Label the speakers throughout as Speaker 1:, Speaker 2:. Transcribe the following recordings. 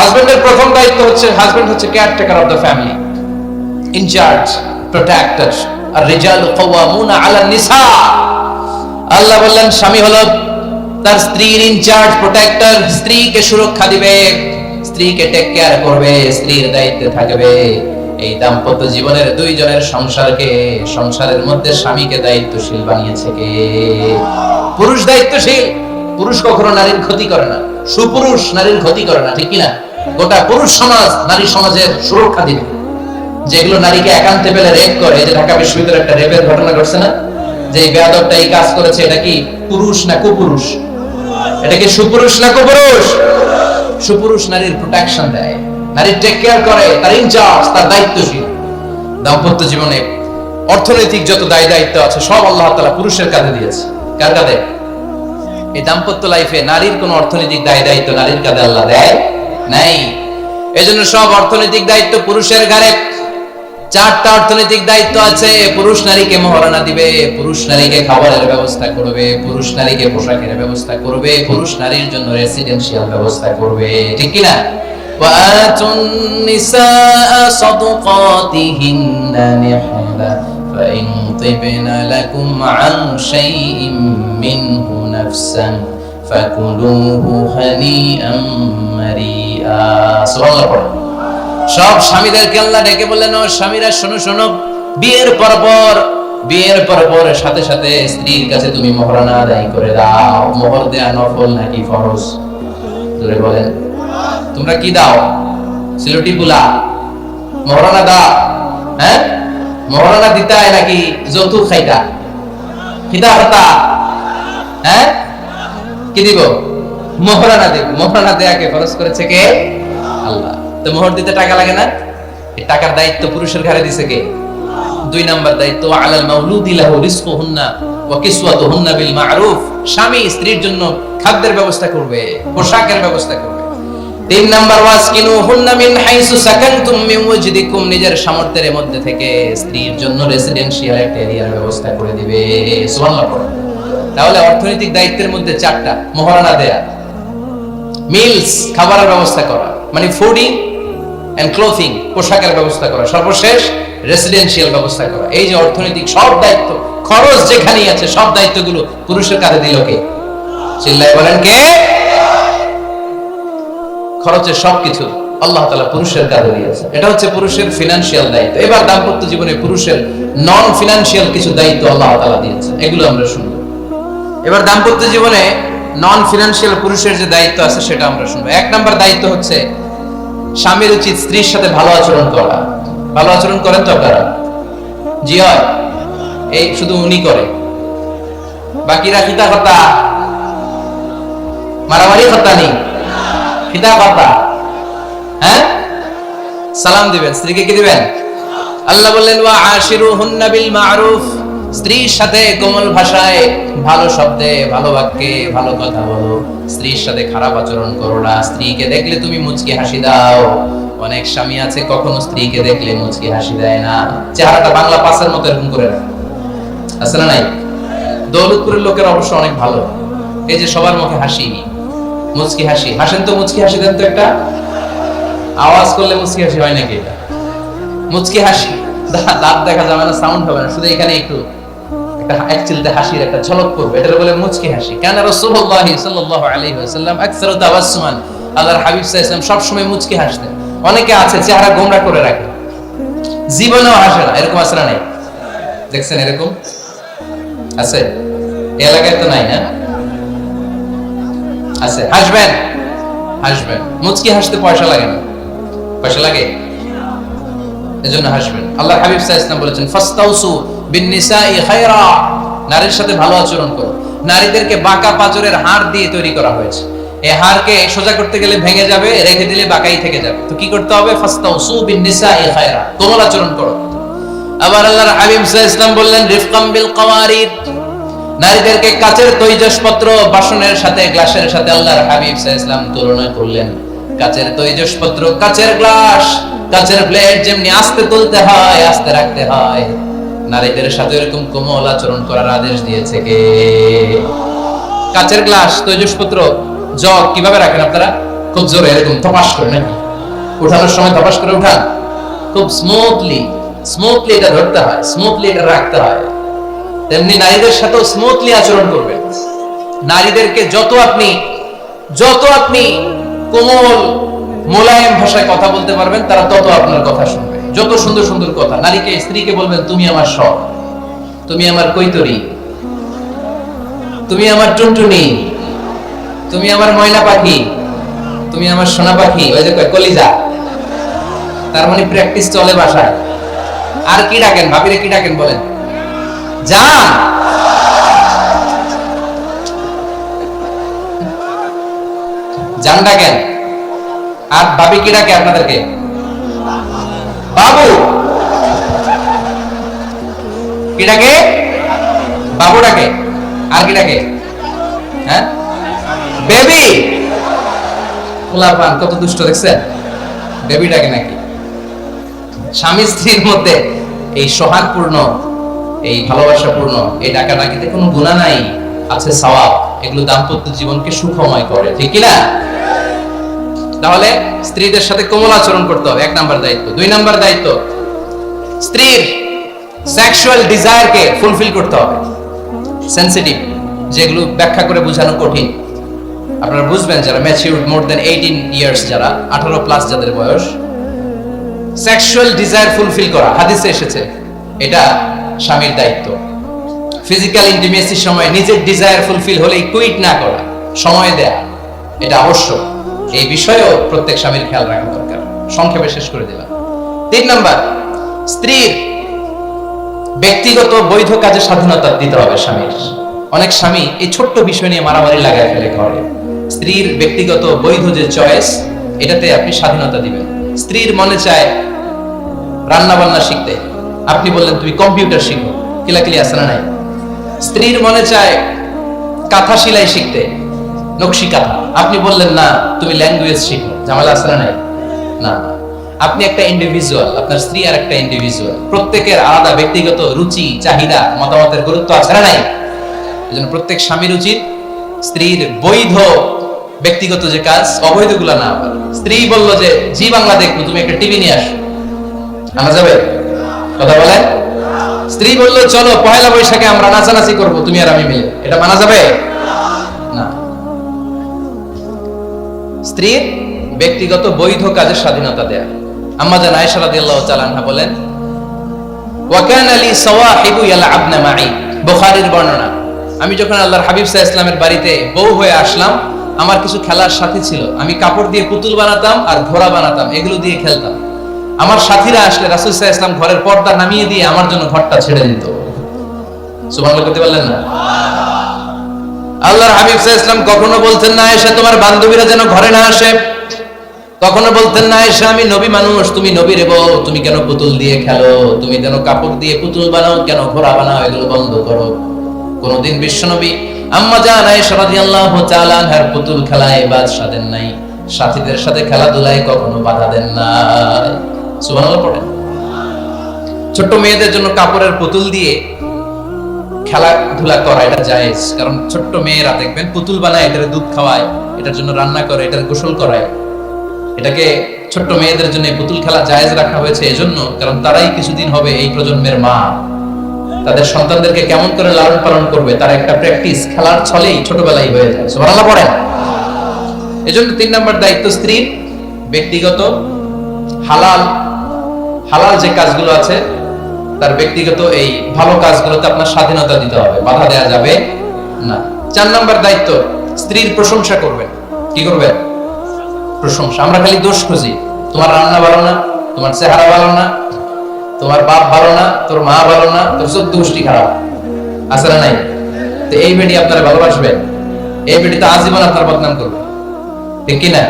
Speaker 1: হাজবেন্ডের প্রথম দায়িত্ব হচ্ছে হাজবেন্ড হচ্ছে caretaker of the family in charge protector আর রিজাল কাওয়ামুনা আলা নিসা আল্লাহ বললেন, স্বামী হলো তার স্ত্রীর ইনচার্জ প্রোটেক্টর স্ত্রীকে সুরক্ষা দিবে, স্ত্রীকে টেক কেয়ার করবে, স্ত্রীর দায়িত্বে থাকবে। এই দাম্পত্য জীবনের দুইজনের সংসারকে, সংসারের মধ্যে স্বামীকে দায়িত্বশীল বানিয়েছে কে? পুরুষ দায়িত্বশীল, পুরুষ কখনো নারীর ক্ষতি করে না, সুপুরুষ নারীর ক্ষতি করে না, ঠিক কি না গোটা পুরুষ সমাজ, নারী সমাজের সুরক্ষা দিবে। যেগুলো নারীকে একান্তে পেলে রেপ করে যে ঢাকা বিশ্ববিদ্যালয়ে একটা রেপের ঘটনা ঘটছে না? যে বেয়াদবটা এই কাজ করেছে, এটা কি পুরুষ না কুপুরুষ? এটা কি সুপুরুষ না কুপুরুষ? সুপুরুষ নারীর প্রোটেকশন দেয়। নারীর টেক কেয়ার করে, তার ইনচার্জ তার দায়িত্বশীল। দাম্পত্য জীবনে অর্থনৈতিক যত দায় দায়িত্ব আছে, সব আল্লাহ তাআলা পুরুষের কাঁধে দিয়েছে। কার কাঁধে? এই দাম্পত্য লাইফে নারীর কোন অর্থনৈতিক দায় দায়িত্ব নারীর কাঁধে আল্লাহ দেয়। নাই এজন্য সব অর্থনৈতিক দায়িত্ব পুরুষের ঘাড়ে চারটা অর্থনৈতিক দায়িত্ব আছে পুরুষ নারীকে মহারণা দিবে পুরুষ নারীকে খাবারের ব্যবস্থা করবে পুরুষ নারীকে পোশাকের ব্যবস্থা করবে পুরুষ নারীর জন্য রেসিডেন্সিয়াল ব্যবস্থা করবে ঠিক কি না وآتوا النساء صدقاتهن نحلة فإن طبن لكم عن شيء منه نفسا ফাকুলুহু হানিআম সব স্বামীদেরকে আল্লাহ ডেকে বললেন স্বামীরা, শোনো শোনো। বিয়ের পর বিয়ের পর সাথে সাথে স্ত্রীর কাছে তুমি মহরানা আদায় করে দাও। মোহর দেয়া নফল নাকি ফরজ? ধরে বলেন, তোমরা কি দাও? সিলুটি বুলা মহরানা দা হ্যাঁ? মহরানা দিতা নাকি যৌতুক খাইতা? খিদা হতা? হ্যাঁ? কি দিব? মহারণা দিব। মহারণা দেয়াকে ফরজ করেছে কে? আল্লাহ। তো মোহর দিতে টাকা লাগে না? টাকার দায়িত্ব পুরুষের ঘাড়ে দিছে কে? দুই নাম্বার দায়িত্ব, আলাল মাউলুদি লাহু রিজকুহুন্না ওয়া কিসওয়াতুহুন্না বিল মা'রুফ। স্বামী স্ত্রীর জন্য খাদ্যের ব্যবস্থা করবে, পোশাকের ব্যবস্থা করবে। তিন নাম্বার ওয়াজ ওয়াসকিনু হুন্না মিন হাইসু সাকানতুম মিন ওয়াজদিকুম নিজের সামর্থ্যের মধ্যে থেকে স্ত্রীর জন্য রেসিডেন্সিয়াল একটা এরিয়ার ব্যবস্থা করে দিবে। সুবহানাল্লাহ। তাহলে অর্থনৈতিক দায়িত্বের মধ্যে চারটা, মহারণা দেয়া। মিলস খাবারের ব্যবস্থা করা। মানে ফুডিং এন্ড ক্লোথিং পোশাকের ব্যবস্থা করা। সর্বশেষ রেসিডেন্সিয়াল ব্যবস্থা করা। এই যে অর্থনৈতিক সব দায়িত্ব, খরচ যেখানেই আছে, সব দায়িত্বগুলো পুরুষের কাঁধে দিল কে? চিল্লাই বলেন কে? খরচের সবকিছু আল্লাহ তালা পুরুষের কাঁধে দিয়েছে। এটা হচ্ছে পুরুষের ফিনান্সিয়াল দায়িত্ব। এবার দাম্পত্য জীবনে পুরুষের নন ফিনান্সিয়াল কিছু দায়িত্ব আল্লাহ তালা দিয়েছে এগুলো আমরা শুনব। এবার দাম্পত্য জীবনে নন ফিনান্সিয়াল পুরুষের যে দায়িত্ব আছে সেটা আমরা শুনব। এক নাম্বার দায়িত্ব হচ্ছে স্বামীর উচিত স্ত্রীর সাথে ভালো আচরণ করা। ভালো আচরণ করেন তো আপনারা? জি হয়। এই শুধু উনি করে। বাকিরা খিতা কথা মারামারি কথা নেই। খিতা কথা হ্যাঁ? সালাম দিবেন। স্ত্রীকে কি দিবেন? আল্লাহ বললেন, ওয়া আশিরুহুন্না বিল মা'রুফ। স্ত্রীর সাথে কোমল ভাষায় ভালো শব্দে, ভালো বাক্যে ভালো কথা বলো। স্ত্রীর সাথে খারাপ আচরণ করো না। স্ত্রীকে দেখলে তুমি মুচকি হাসি দাও। অনেক স্বামী আছে, কখনো স্ত্রীকে দেখলে মুচকি হাসি দেয় না। চেহারাটা বাংলা পাসের মতো এরকম করে রাখে। আছে না নাই? দৌলতপুরের লোকের অবশ্য অনেক ভালো। এই যে সবার মুখে হাসি। মুচকি হাসি। হাসেন তো মুচকি হাসি দেন তো একটা? আওয়াজ করলে মুচকি হাসি হয় নাকি এটা? মুচকি হাসি। দাঁত দেখা যাবে না সাউন্ড হবে না। শুধু এখানে একটু এরকম এলাকায় তো নাই না আছে। হাসবেন? হাসবেন। মুচকি হাসতে পয়সা লাগে না। পয়সা লাগে? এজন্য হাসবেন। আল্লাহ হাবিব আলাইহি বলেছেন, ফাস্তাউসু বিন খায়রা। নারীর সাথে ভালো আচরণ করো। নারীদেরকে বাঁকা পাজরের হাড় দিয়ে তৈরি করা হয়েছে। এই হাড়কে সোজা করতে গেলে ভেঙে যাবে, রেখে দিলে বাঁকাই থেকে যাবে। তো কি করতে হবে? ফাস্তাউসু আচরণ করো। আবার আল্লাহর হাবিব সাল্লাল্লাহু বললেন, রিফকাম বিল কাওয়ারিদ নারীদেরকে কাচের তৈজসপত্র বাসনের সাথে, গ্লাসের সাথে আল্লাহর হাবিব সাল্লাল্লাহু তুলনা করলেন। কাচের তৈজসপত্র, কাচের গ্লাস, কাচের প্লেট যেমনি আস্তে তুলতে হয়, আস্তে রাখতে হয়। নারীদের সাথে এরকম কোমল আচরণ করার আদেশ দিয়েছে কে? কাচের গ্লাস, তৈজসপত্র, জগ, কীভাবে রাখেন আপনারা? খুব জোরে, এরকম ধপাস করে নাকি? উঠানোর সময় ধপাস করে উঠান। খুব স্মুথলি স্মুথলি এটা ধরতে হয় স্মুথলি এটা রাখতে হয়। তেমনি নারীদের সাথেও স্মুথলি আচরণ করবেন। নারীদেরকে যত আপনি যত আপনি কোমল, মোলায়েম ভাষায় কথা বলতে পারবেন, তারা তত আপনার কথা শুনবে। যত সুন্দর সুন্দর কথা, নারীকে, স্ত্রীকে বলবেন, তুমি আমার সব। তুমি আমার কৈতরী। তুমি আমার টুনটুনি। তুমি আমার ময়না পাখি। তুমি আমার সোনা পাখি। ওই যে কলিজা। তার মানে প্র্যাকটিস চলে বাসায়। আর কি ডাকেন, ভাবিরে কি ডাকেন বলেন? জান জান ডাকেন। আর ভাবি কি ডাকে আপনাদেরকে? বাবু। কি ডাকে? বাবু ডাকে। আর কি ডাকে? হ্যাঁ? বেবি। পান, কত দুষ্ট, দেখছেন? বেবি ডাকে নাকি? স্বামী স্ত্রীর মধ্যে এই সোহাগপূর্ণ এই ভালোবাসাপূর্ণ, এই ডাকা ডাকিতে কোনো গুণা নাই, আছে সওয়াব। এগুলো দাম্পত্য জীবনকে সুখময় করে, ঠিক কি না তাহলে স্ত্রীদের সাথে কোমল আচরণ করতে হবে, এক নাম্বার দায়িত্ব। দুই নাম্বার দায়িত্ব, স্ত্রীর সেক্সুয়াল ডিজায়ারকে ফুলফিল করতে হবে। সেনসিটিভ যেগুলো ব্যাখ্যা করে বোঝানো কঠিন। আপনারা বুঝবেন যারা mature more than eighteen years যারা, আঠারো প্লাস যাদের বয়স সেক্সুয়াল ডিজায়ার ফুলফিল করা, হাদিসে এসেছে, এটা স্বামীর দায়িত্ব। ফিজিক্যাল ইন্টিমেসির সময় নিজের ডিজায়ার ফুলফিল হলে কুইট না করা, সময় দেয়া, এটা আবশ্যক। এই বিষয়েও প্রত্যেক স্বামীর খেয়াল রাখা দরকার। সংক্ষেপে শেষ করে দিলাম। তিন নাম্বার, স্ত্রীর ব্যক্তিগত বৈধ কাজে স্বাধীনতা দিতে হবে স্বামীর। অনেক স্বামী এই ছোট্ট বিষয় নিয়ে মারামারি লাগায় ফেলে ঘরে। স্ত্রীর ব্যক্তিগত বৈধ যে চয়েস, এটাতে আপনি স্বাধীনতা দিবেন। স্ত্রীর মনে চায় রান্না বান্না শিখতে। আপনি বললেন, তুমি কম্পিউটার শিখো। কিলাকিলি আছে না নাই? স্ত্রীর মনে চায় কাঁথা সেলাই শিখতে। নকশি কাঁথা আপনি বললেন, না, তুমি ল্যাঙ্গুয়েজ শিখো, ঝামেলা আছে না না আপনি একটা ইন্ডিভিজুয়াল আপনার স্ত্রী আর একটা ইন্ডিভিজুয়াল প্রত্যেকের আলাদা ব্যক্তিগত রুচি, চাহিদা, মতামতের গুরুত্ব আছে না নাই? এজন্য প্রত্যেক স্বামীর উচিত স্ত্রীর বৈধ, ব্যক্তিগত যে কাজ অবৈধগুলা না আবার স্ত্রী বলল যে, জি বাংলা দেখব, তুমি একটা টিভি নিয়ে আসো। আনা যাবে? কথা বলেন? স্ত্রী বলল, চলো পয়লা বৈশাখে আমরা নাচানাচি করব, তুমি আর আমি মিলে। এটা মানা যাবে? স্ত্রীর ব্যক্তিগত বৈধ কাজের স্বাধীনতা দেয়া। আম্মা জান আয়েশা রাদিয়াল্লাহু তাআলা আনহা বলেন, ওয়াকান আলী সাওয়াহিবু ইয়ালআবনা মাই বুখারীর বর্ণনা, আমি যখন আল্লাহর হাবিব আলাইহি ইসলামের বাড়িতে বউ হয়ে আসলাম, আমার কিছু খেলার সাথী ছিল। আমি কাপড় দিয়ে পুতুল বানাতাম আর ঘোড়া বানাতাম, এগুলো দিয়ে খেলতাম। আমার সাথীরা আসলে রাসূল ইসলাম ঘরের পর্দা নামিয়ে দিয়ে আমার জন্য ঘরটা ছেড়ে দিত। সুবহানাল্লাহ, করতে পারলেন না? আল্লাহর হাবিব সাল্লাল্লাহু ইসলাম কখনো বলতেন না, এসে তোমার বান্ধবীরা যেন ঘরে না আসে? কখনো বলতেন না, এসে আমি নবী মানুষ, তুমি নবী রে বউ, তুমি কেন পুতুল দিয়ে খেলো? তুমি যেন কাপড় দিয়ে পুতুল বানাও, কেন ঘোড়া বানাও, এগুলো বন্ধ করো? কোনদিন বিশ্বনবী আম্মা জান আয়েশা রাদিয়াল্লাহু তাআলা আনহার পুতুল খেলায় বাদ সাধেন নাই। সাথীদের সাথে খেলাধুলায় কখনো বাধা দেন নাই। সুবহানাল্লাহ পড়েন। ছোট্ট মেয়েদের জন্য কাপড়ের পুতুল দিয়ে খেলাধুলা করা এটা জায়েজ। কারণ ছোট্ট মেয়েরা দেখবেন পুতুল বানায় এটার দুধ খাওয়ায়, এটার জন্য রান্না করে, এটার গোসল করায়। এটাকে ছোট্ট মেয়েদের জন্য পুতুল খেলা জায়েজ রাখা হয়েছে এজন্য, কারণ তারাই কিছুদিন হবে এই প্রজন্মের মা। তাদের সন্তানদেরকে কেমন করে লালন পালন করবে, তার একটা প্র্যাকটিস খেলার ছলেই ছোটবেলায় হয়ে যায়। সুবহানাল্লাহ পড়েন। এজন্য তিন নম্বর দায়িত্ব স্ত্রীর, ব্যক্তিগত, হালাল হালাল যে কাজগুলো আছে তার ব্যক্তিগত এই ভালো কাজগুলোতে আপনার স্বাধীনতা দিতে হবে, বাধা দেওয়া যাবে না। চার নম্বর দায়িত্ব, স্ত্রীর প্রশংসা করবেন। কি করবেন? প্রশংসা। আমরা খালি দোষ খুঁজি। তোমার রান্না ভালো না, তোমার চেহারা ভালো না, তোমার বাপ ভালো না, তোর মা ভালো না, তোর চোদ্দ গোষ্ঠী খারাপ। আছে না নাই? তো এই বেটি আপনারা ভালোবাসবেন। এই বেটি তো আজীবন আপনার বদনাম করবে ঠিক কি না?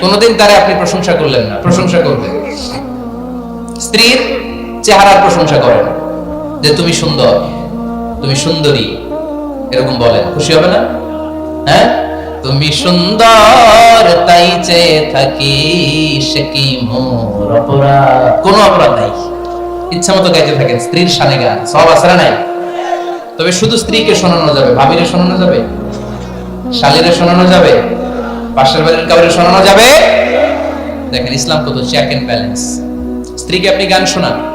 Speaker 1: কোনোদিন তারে আপনি প্রশংসা করলেন না। প্রশংসা করবেন। স্ত্রীর চেহারার প্রশংসা করেন যে তুমি সুন্দর, তুমি সুন্দরী, এরকম বলেন খুশি হবে না? হ্যাঁ? তুমি সুন্দর, তাই চেয়ে থাকি, সে কি মোর অপরাধ? কোনো অপরাধ নাই। ইচ্ছা মতো গাইতে থাকেন, স্ত্রীর সানে গান। সব আসরা নাই? তবে শুধু স্ত্রীকে শোনানো যাবে। ভাবিরে শোনানো যাবে? শালীরে শোনানো যাবে? পাশের বাড়ির কাউরে শোনানো যাবে? দেখেন, ইসলাম কত চেক এন্ড ব্যালেন্স স্ত্রীকে আপনি গান শোনান।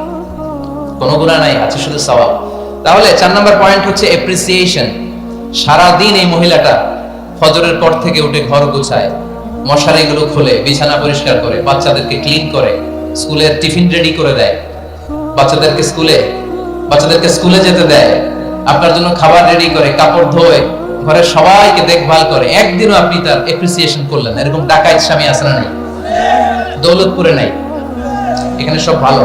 Speaker 1: কোনো গুণা নাই, আছে শুধু সওয়াব। তাহলে চার নম্বর পয়েন্ট হচ্ছে এপ্রিসিয়েশন সারাদিন এই মহিলাটা ফজরের পর থেকে উঠে ঘর গুছায়, মশারিগুলো খুলে, বিছানা পরিষ্কার করে, বাচ্চাদেরকে ক্লিন করে স্কুলের টিফিন রেডি করে দেয়। বাচ্চাদেরকে স্কুলে বাচ্চাদেরকে স্কুলে যেতে দেয়। আপনার জন্য খাবার রেডি করে, কাপড় ধোয়, ঘরের সবাইকে দেখভাল করে। একদিনও আপনি তার এপ্রিসিয়েশন করলেন। এরকম ডাকাইত স্বামী না নাই? দৌলতপুরে নাই। এখানে সব ভালো।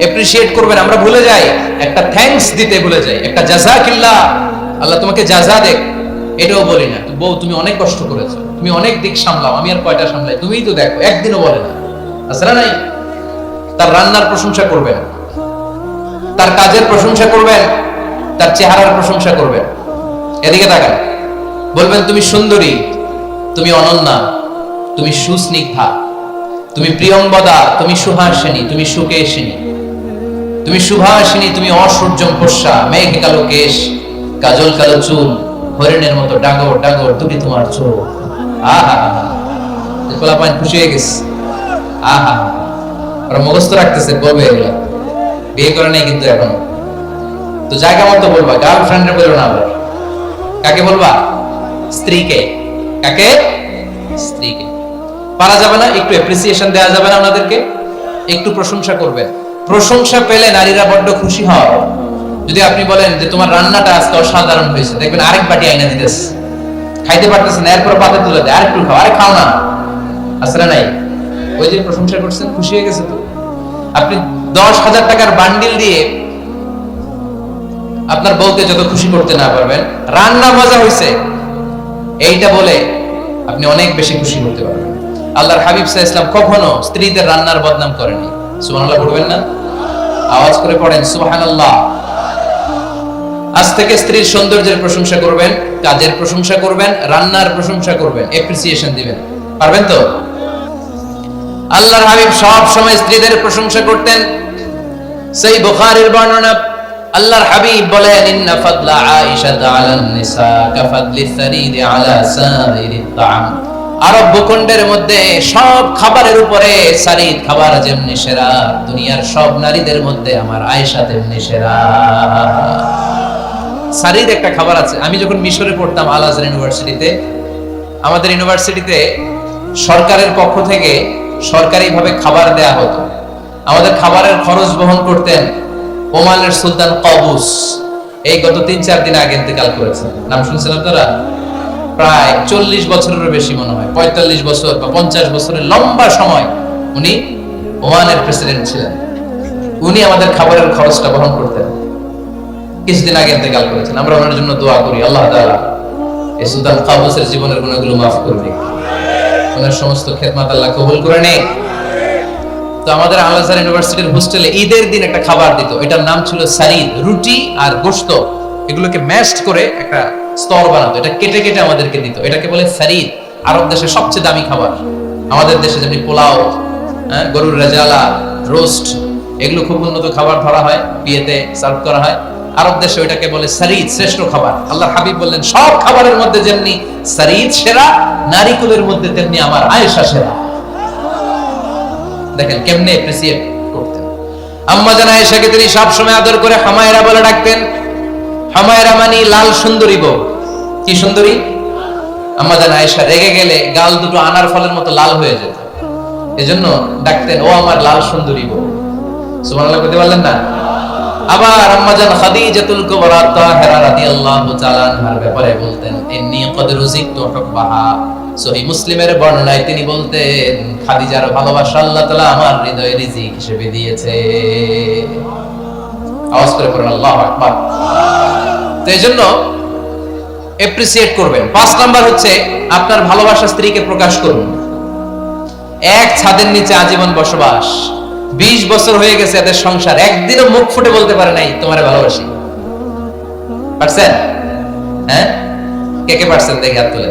Speaker 1: এপ্রিসিয়েট করবেন, আমরা ভুলে যাই। একটা থ্যাঙ্কস দিতে ভুলে যাই। একটা জাজা জাযাকিল্লাহ আল্লাহ তোমাকে জাযা দেখ। এটাও বলি না। বউ, তুমি অনেক কষ্ট করেছ। তুমি অনেক দিক সামলাও। আমি আর কয়টা সামলাই? তুমিই তো দেখো, একদিনও বলে না। না নাই। তার রান্নার প্রশংসা করবেন। তার কাজের প্রশংসা করবেন। তার চেহারার প্রশংসা করবেন। এদিকে তাকান। বলবেন, তুমি সুন্দরী। তুমি অনন্যা। তুমি সুস্নিগ্ধা। তুমি প্রিয়ম্বদা। তুমি সুহাসিনী। তুমি সুকেশিনী। তুমি সুভাষিনী, তুমি অসূর্যম পোষা মেঘ কালো কেশ, কাজল কালো চুল, হরিণের মতো ডাগর ডাগর তুমি তোমার চোখ। আহা কোলা পান খুশি হয়ে গেছে। আহা ওরা মুখস্থ রাখতেছে, বলবে এগুলো। বিয়ে করে নাই কিন্তু এখন। তো জায়গা মতো বলবা গার্লফ্রেন্ডে বলব না আবার। কাকে বলবা? স্ত্রীকে। কাকে? স্ত্রীকে। পারা যাবে না, একটু অ্যাপ্রিসিয়েশন দেওয়া যাবে না ওনাদেরকে। একটু প্রশংসা করবেন। প্রশংসা পেলে নারীরা বড্ড খুশি হয়। যদি আপনি বলেন যে তোমার রান্নাটা আজকে অসাধারণ হয়েছে, দেখবেন আরেক বাটি আইনা দিতেছে। খাইতে পারতেছে না, এরপর পাতে তুলে দেয়, আরেকটু খাও, আরে খাও না। আসলে নাই? ওই যে প্রশংসা করছেন, খুশি হয়ে গেছে তো? আপনি দশ হাজার টাকার বান্ডিল দিয়ে আপনার বউকে যত খুশি করতে না পারবেন, রান্না মজা হয়েছে এইটা বলে আপনি অনেক বেশি খুশি করতে পারবেন। আল্লাহর হাবিব সাহা ইসলাম কখনো স্ত্রীদের রান্নার বদনাম করেনি সুবহানাল্লাহ পড়বেন না? আওয়াজ করে পড়েন, সুবহানাল্লাহ। আজ থেকে স্ত্রীর সৌন্দর্যের প্রশংসা করবেন, কাজের প্রশংসা করবেন, রান্নার প্রশংসা করবেন এপ্রিসিয়েশন দিবেন। পারবেন তো? আল্লাহর হাবিব সব সময় স্ত্রীদের প্রশংসা করতেন। সেই বুখারীর বর্ণনা, আল্লাহর হাবিব বলেন, ইন্না ফাদলা আয়েশা আলান নিসা, কাফাদলি সারিদ আলা সাইরিত তাআম। আরব ভূখণ্ডের মধ্যে সব খাবারের উপরে সারিদ খাবার যেমনি সেরা, দুনিয়ার সব নারীদের মধ্যে আমার আয়েশা তেমনি সেরা। সারিদ একটা খাবার আছে। আমি যখন মিশরে পড়তাম আল আজহার ইউনিভার্সিটিতে, আমাদের ইউনিভার্সিটিতে সরকারের পক্ষ থেকে সরকারিভাবে খাবার দেয়া হতো। আমাদের খাবারের খরচ বহন করতেন ওমানের সুলতান কবুস। এই গত তিন চার দিন আগে ইন্তেকাল করেছেন। নাম শুনছেন আপনারা? প্রায় চল্লিশ বছরেরও বেশি মনে হয়, পঁয়তাল্লিশ বছর বা পঞ্চাশ বছরের লম্বা সময় উনি ওমানের প্রেসিডেন্ট ছিলেন। উনি আমাদের খাবারের খরচটা বহন করতেন। কিছুদিন আগে ইন্তেকাল করেছেন। আমরা ওনার জন্য দোয়া করি, আল্লাহ তাআলা এই সুলতান কাবুসের জীবনের গুণাগুলো মাফ করবে ওনার সমস্ত খেদমাত আল্লাহ কবুল করে নে তো আমাদের আল আজহার ইউনিভার্সিটির হোস্টেলে ঈদের দিন একটা খাবার দিত। এটার নাম ছিল সারিদ রুটি আর গোস্ত এগুলোকে ম্যাশড করে একটা স্তর বানাতো, এটা কেটে কেটে আমাদেরকে দিত। এটাকে বলে সারিদ আরব দেশের সবচেয়ে দামি খাবার। আমাদের দেশে যেমনি পোলাও হ্যাঁ গরুর রেজালা, রোস্ট, এগুলো খুব উন্নত খাবার ধরা হয়, বিয়েতে সার্ভ করা হয়। আরব দেশে ওইটাকে বলে সারিদ শ্রেষ্ঠ খাবার। আল্লাহ হাবিব বললেন, সব খাবারের মধ্যে যেমনি সারিদ সেরা নারিকুলের মধ্যে তেমনি আমার আয়েশা সেরা। দেখেন কেমনে এপ্রিসিয়েট করতেন। আম্মা জানা আয়েশাকে তিনি সবসময় আদর করে হামায়রা বলে ডাকতেন হামায়রা মানে লাল সুন্দরী বউ। কি সুন্দরী? আম্মা জানা আয়েশা রেগে গেলে গাল দুটো আনার ফলের মতো লাল হয়ে যেত। এজন্য ডাকতেন, ও আমার লাল সুন্দরী বউ। মুসলিমের বর্ণনায় তিনি বলতেন ভালোবাসা আল্লাহ আমার হৃদয়ে রিজিক হিসেবে দিয়েছে। আওয়াজ করে পড়েন আল্লাহু আকবার। তো এজন্য এপ্রিসিয়েট করবেন। পাঁচ নাম্বার হচ্ছে আপনার ভালোবাসা স্ত্রীকে প্রকাশ করুন। এক ছাদের নিচে আজীবন বসবাস। বিশ বছর হয়ে গেছে এদের সংসার। একদিনও মুখ ফুটে বলতে পারে নাই, তোমারে ভালোবাসি। পারছেন? হ্যাঁ? কে কে পারছেন দেখে হাত তুলে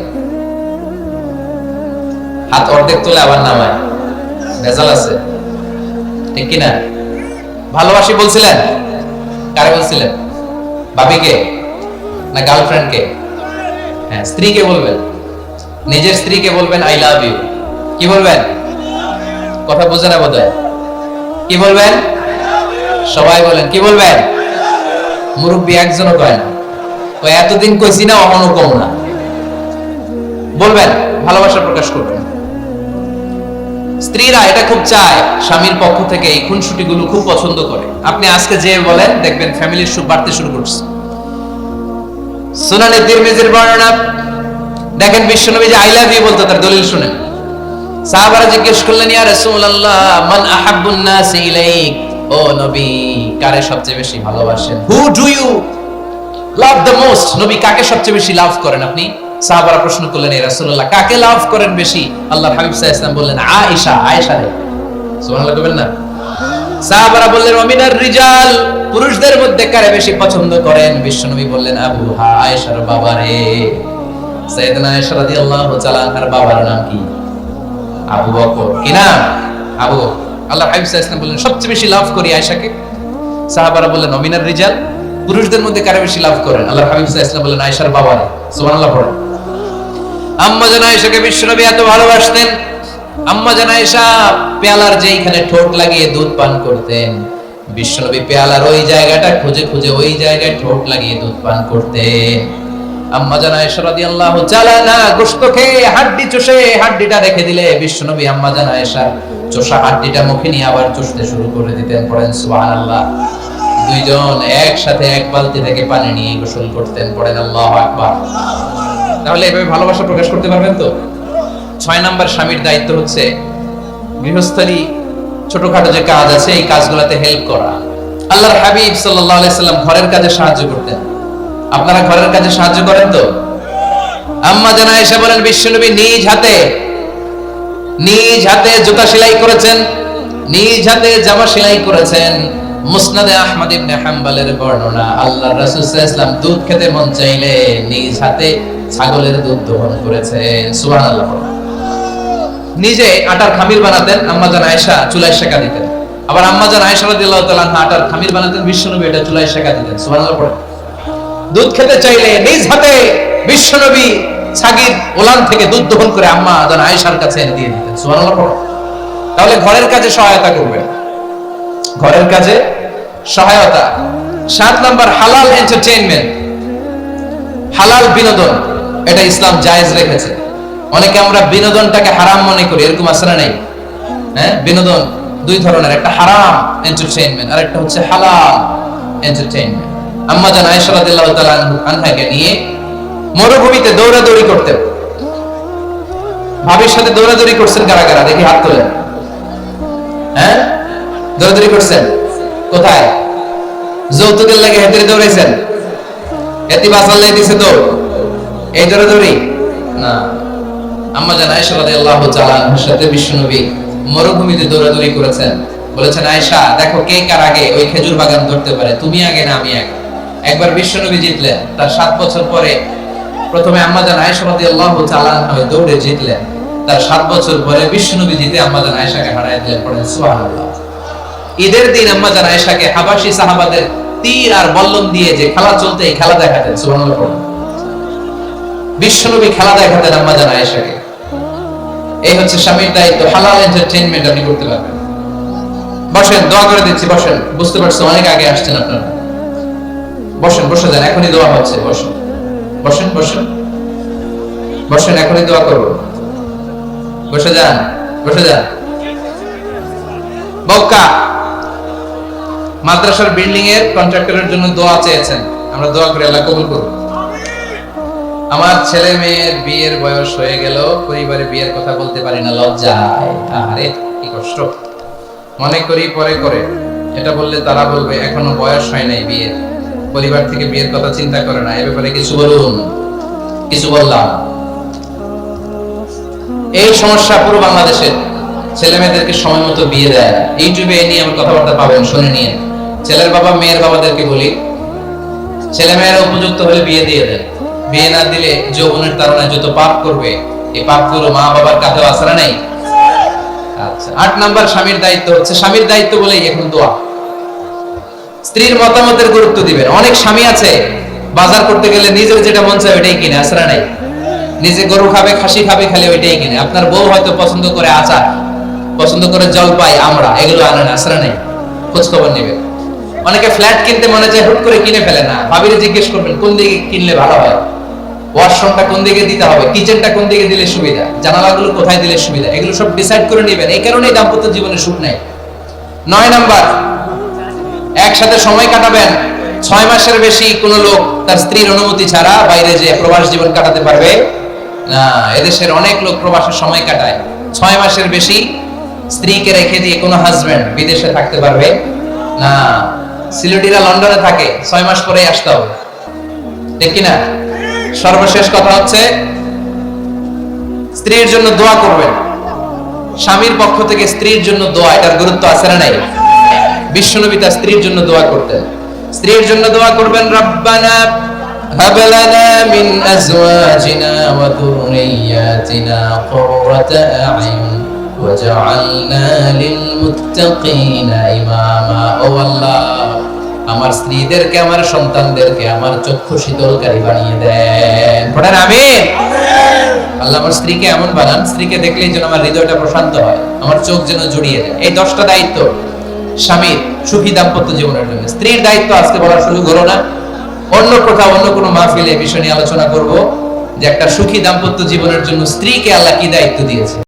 Speaker 1: হাত অর্ধেক তুলে আবার নামায়। ভেজাল আছে। ঠিক কিনা? ভালোবাসি বলছিলেন? কারে বলছিলেন ভাবিকে না গার্লফ্রেন্ডকে হ্যাঁ স্ত্রীকে বলবেন। নিজের স্ত্রীকে বলবেন আই লাভ ইউ কি বলবেন? কথা বুঝে না বোধ কি বলবেন? সবাই বলেন, কি বলবেন? মুরব্বী একজনও কয় না। তো এতদিন কইছি না অহনো কম না। বলবেন, ভালোবাসা প্রকাশ করবেন। স্ত্রীরা এটা খুব চায়, স্বামীর পক্ষ থেকে এই খুনসুটি গুলো খুব পছন্দ করে। আপনি আজকে যে বলেন, দেখবেন ফ্যামিলির সুখ বাড়তে শুরু করছে। সুনানে তিরমিজির বর্ণনা, দেখেন বিশ্বনবী যে আই লাভ ইউ বলতো, তার দলিল শুনেন। সাহাবারা জিজ্ঞেস করলেন, ইয়া রাসূলুল্লাহ, মান আহাব্বুন নাস ইলাইক? ও নবী, কারে সবচেয়ে বেশি ভালোবাসেন? Who do you love the most নবী, কাকে সবচেয়ে বেশি লাভ করেন আপনি? সাহাবারা প্রশ্ন করলেন ইয়া রাসূলুল্লাহ, কাকে লাভ করেন বেশি? আল্লাহর হাবিব সাল্লাল্লাহু আলাইহি বললেন, আয়েশা আয়েশা রে। সুবহানাল্লাহ বলবেন না? সাহাবারা বললেন রিজাল, পুরুষদের মধ্যে কারে বেশি পছন্দ করেন? বিশ্বনবী বললেন, আবু আয়েশার বাবা রে। সাইয়েদনা আয়েশা রাদিয়াল্লাহু তাআলা বাবার নাম কি? আবু বকর। কি আবু। আল্লাহ হাবিব সাল্লাল্লাহু বললেন, সবচেয়ে বেশি লাভ করি আয়েশাকে? সাহাবারা বললেন, অমিনার রিজাল, পুরুষদের মধ্যে কারে বেশি লাভ করেন? আল্লাহ হাবিব সাল্লাল্লাহু বললেন, আয়েশার বাবা রে। সুবহানাল্লাহ পড়েন। আম্মা জান আয়েশাকে বিশ্বনবী এত ভালোবাসতেন। আম্মা জান আয়েশা পেয়ালার যেইখানে ঠোঁট লাগিয়ে দুধ পান করতেন, বিশ্বনবী পেয়ালার ওই জায়গাটা খুঁজে খুঁজে ওই জায়গায় ঠোঁট লাগিয়ে দুধ পান করতেন। আম্মা জান আয়েশা রাদিয়াল্লাহু তাআলা না গোশত খেয়ে হাড্ডি চষে হাড্ডিটা রেখে দিলে বিশ্বনবী আম্মা জান আয়েশা চষা হাড্ডিটা মুখে নিয়ে আবার চষতে শুরু করে দিতেন, পড়েন সুবহানাল্লাহ। দুইজন একসাথে এক বালতি থেকে পানি নিয়ে গোসল করতেন, পড়েন আল্লাহু আকবার। তাহলে এভাবে ভালোবাসা প্রকাশ করতে পারবেন তো? ছয় নাম্বার স্বামীর দায়িত্ব হচ্ছে গৃহস্থলী ছোটখাটো যে কাজ আছে, এই কাজগুলোতে হেল্প করা। আল্লাহর হাবিব সাল্লাল্লাহু আলাইহি সাল্লাম ঘরের কাজে সাহায্য করতেন। আপনারা ঘরের কাজে সাহায্য করেন তো? আম্মা জানা এসে বলেন, বিশ্বনবী নিজ হাতে নিজ হাতে জুতা সেলাই করেছেন, নিজ হাতে জামা সেলাই করেছেন। মুসনাদে আহমদ ইবনে হাম্বালের বর্ণনা, আল্লাহর রাসূল সাল্লাল্লাহু আলাইহি ওয়াসাল্লাম দুধ খেতে মন চাইলে নিজ হাতে ছাগলের দুধ দহন সুবহানাল্লাহ। নিজে আটার খামির বানাতেন আম্মা জান আয়েশা চুলায় শেখা দিতেন। আবার আটার খামির বানাতেন, বিশ্বনবী এটা শেখা দিতেন দুধ খেতে চাইলে নিজ হাতে বিশ্বনবী ছাগির ওলান থেকে দুধ দহন করে আম্মা জান আয়েশার কাছে দিয়ে দিতেন তাহলে ঘরের কাজে সহায়তা করবেন ঘরের কাজে সহায়তা। সাত নাম্বার হালাল এন্টারটেইনমেন্ট হালাল বিনোদন, এটা ইসলাম জায়েজ রেখেছে। অনেকে আমরা বিনোদনটাকে হারাম মনে করি, এরকম না নাই? হ্যাঁ? বিনোদন দুই ধরনের, একটা হারাম এন্টারটেইনমেন্ট আর একটা হচ্ছে হালাল এন্টারটেইনমেন্ট আম্মা জান আয়েশা রাদিয়াল্লাহু তাআলা আনহাকে নিয়ে মরুভূমিতে দৌড়াদৌড়ি করতেন ভাবির সাথে দৌড়াদৌড়ি করছেন কারা কারা? দেখি হাত তোলেন। হ্যাঁ? দৌড়াদৌড়ি করছেন? কোথায়? যৌতুকের লাগে হেঁটে দৌড়াইছেন? মরুভূমিতে দৌড়াদৌড়ি করেছেন। বলেছেন দেখো কে কার আগে ওই খেজুর বাগান ধরতে পারে? তুমি আগে না আমি আগে। একবার জিতলেন। তার সাত বছর পরে প্রথমে আম্মা জান আয়েশা রাদিয়াল্লাহু তাআলা দৌড়ে জিতলেন। তার সাত বছর পরে বিশ্বনবী জিতে আম্মা আয়েশাকে হারায় দিলেন। পড়েন ঈদের দিন আম্মা জান আয়েশাকে হাবাসী সাহাবাদের তীর আর বল্লম দিয়ে যে খেলা চলতে এই খেলা দেখাতেন সুবহানাল্লাহ বিশ্বনবী খেলা দেখাতেন আম্মা জান আয়েশাকে। এই হচ্ছে স্বামীর দায়িত্ব, হালাল এন্টারটেইনমেন্ট আপনি করতে পারবেন। বসেন, দোয়া করে দিচ্ছি, বসেন। বুঝতে পারছেন অনেক আগে আসছেন আপনারা। বসেন, বসে যান, এখনই দোয়া হচ্ছে, বসেন। বসেন বসেন। বসেন, এখনই দোয়া করব। বসে যান বসে যান। বক্কা! মাদ্রাসার বিল্ডিং এর কন্ট্রাক্টরের জন্য দোয়া চেয়েছেন। আমরা দোয়া করে আল্লাহ কবুল করব আমার ছেলে মেয়ের বিয়ের বয়স হয়ে গেল, পরিবারে বিয়ের কথা বলতে পারি না লজ্জায় আরে কি কষ্ট। মনে করি পরে করে। এটা বললে তারা বলবে, এখনও বয়স হয় নাই বিয়ের। পরিবার থেকে বিয়ের কথা চিন্তা করে না, এ ব্যাপারে কিছু বলুন। কিছু বললাম। এই সমস্যা পুরো বাংলাদেশের ছেলে মেয়েদেরকে সময় মতো বিয়ে দেয়। ইউটিউবে এ নিয়ে আমার কথাবার্তা পাবেন, শুনে নিয়ে। ছেলের বাবা, মেয়ের বাবাদেরকে বলি, ছেলে মেয়েরা উপযুক্ত হলে বিয়ে দিয়ে দেন। বিয়ে না দিলে যৌবনের তারণায় যত পাপ করবে, এই পাপগুলো মা বাবার কাঁধেও আসারা নেই। আচ্ছা আট নাম্বার স্বামীর দায়িত্ব হচ্ছে, স্বামীর দায়িত্ব বলেই এখন দোয়া। স্ত্রীর মতামতের গুরুত্ব দিবেন। অনেক স্বামী আছে, বাজার করতে গেলে নিজের যেটা মন চায় ওইটাই কিনে আসারা নাই। নিজে গরু খাবে, খাসি খাবে, খালি ওইটাই কিনে। আপনার বউ হয়তো পছন্দ করে আচার, পছন্দ করে জলপাই আমরা এগুলো আনে না আসরা নেই। খোঁজ খবর নেবে অনেকে ফ্ল্যাট কিনতে মনে চায়, হুট করে কিনে ফেলে। না, ভাবিরে জিজ্ঞেস করবেন, কোন দিকে কিনলে ভালো হয়? ওয়াশরুমটা কোন দিকে দিতে হবে? কিচেনটা কোন দিকে দিলে সুবিধা? জানালাগুলো কোথায় দিলে সুবিধা? এগুলো সব ডিসাইড করে নেবেন। এই কারণেই দাম্পত্য জীবনে সুখ নেই। নয় নাম্বার, একসাথে সময় কাটাবেন। ছয় মাসের বেশি কোন লোক তার স্ত্রীর অনুমতি ছাড়া বাইরে যে প্রবাস জীবন কাটাতে পারবে না। এদেশের অনেক লোক প্রবাসের সময় কাটায়। ছয় মাসের বেশি স্ত্রীকে রেখে দিয়ে কোনো হাজবেন্ড বিদেশে থাকতে পারবে না। সিলেটিরা লন্ডনে থাকে ছয় মাস পরেই আসতে হবে ঠিক কিনা সর্বশেষ কথা হচ্ছে স্ত্রীর জন্য দোয়া করবেন স্বামীর পক্ষ থেকে স্ত্রীর জন্য দোয়া এটার গুরুত্ব আছে না নাই বিশ্বনবী তার স্ত্রীর জন্য দোয়া করতেন স্ত্রীর জন্য দোয়া করবেন রব্বানা هب لنا من أزواجنا وذرياتنا قرة أعين وجعلنا للمتقين إماما ও আল্লাহ আমার স্ত্রীদেরকে, আমার সন্তানদেরকে, আমার চক্ষু শীতলকারী বানিয়ে দেন। পড়েন, আমিন। আল্লাহ আমার স্ত্রীকে এমন বানান, স্ত্রীকে দেখলেই যেন আমার হৃদয়টা প্রশান্ত হয়, আমার চোখ যেন জড়িয়ে যায়। এই দশটা দায়িত্ব স্বামীর সুখী দাম্পত্য জীবনের জন্য। স্ত্রীর দায়িত্ব আজকে বলার সুযোগ হলো না। অন্য কোথাও, অন্য কোনো মাহফিলে বিষয় নিয়ে আলোচনা করব যে একটা সুখী দাম্পত্য জীবনের জন্য স্ত্রীকে আল্লাহ কি দায়িত্ব দিয়েছে?